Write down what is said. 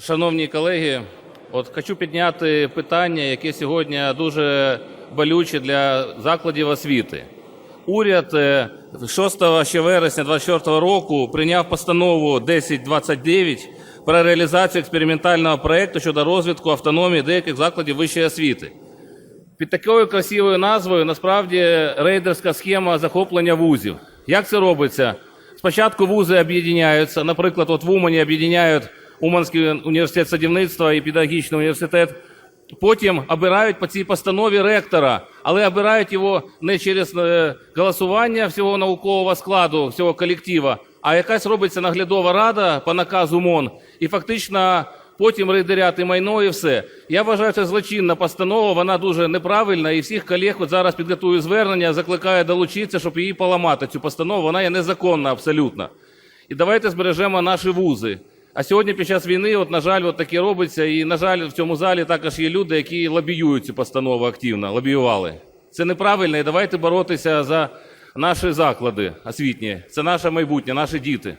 Шановні колеги, от хочу підняти питання, яке сьогодні дуже болюче для закладів освіти. Уряд е, 6 ще вересня 2024 року прийняв постанову 1029 про реалізацію експериментального проєкту щодо розвитку автономії деяких закладів вищої освіти. Під такою красивою назвою насправді рейдерська схема захоплення вузів. Як це робиться? Спочатку вузи об'єднаються, наприклад, от в Умані об'єднають Уманський університет садівництва і педагогічний університет. Потім обирають по цій постанові ректора, але обирають його не через е, голосування всього наукового складу, всього колектива, а якась робиться наглядова рада по наказу МОН. І фактично потім рейдерять і майно, і все. Я вважаю, це злочинна постанова, вона дуже неправильна, і всіх колег от зараз підготую звернення, закликаю долучитися, щоб її поламати, цю постанову. Вона є незаконна абсолютно. І давайте збережемо наші вузи. А сьогодні під час війни, от, на жаль, от таке робиться, і, на жаль, в цьому залі також є люди, які лобіюють цю постанову активно, лобіювали. Це неправильно, і давайте боротися за наші заклади освітні. Це наше майбутнє, наші діти.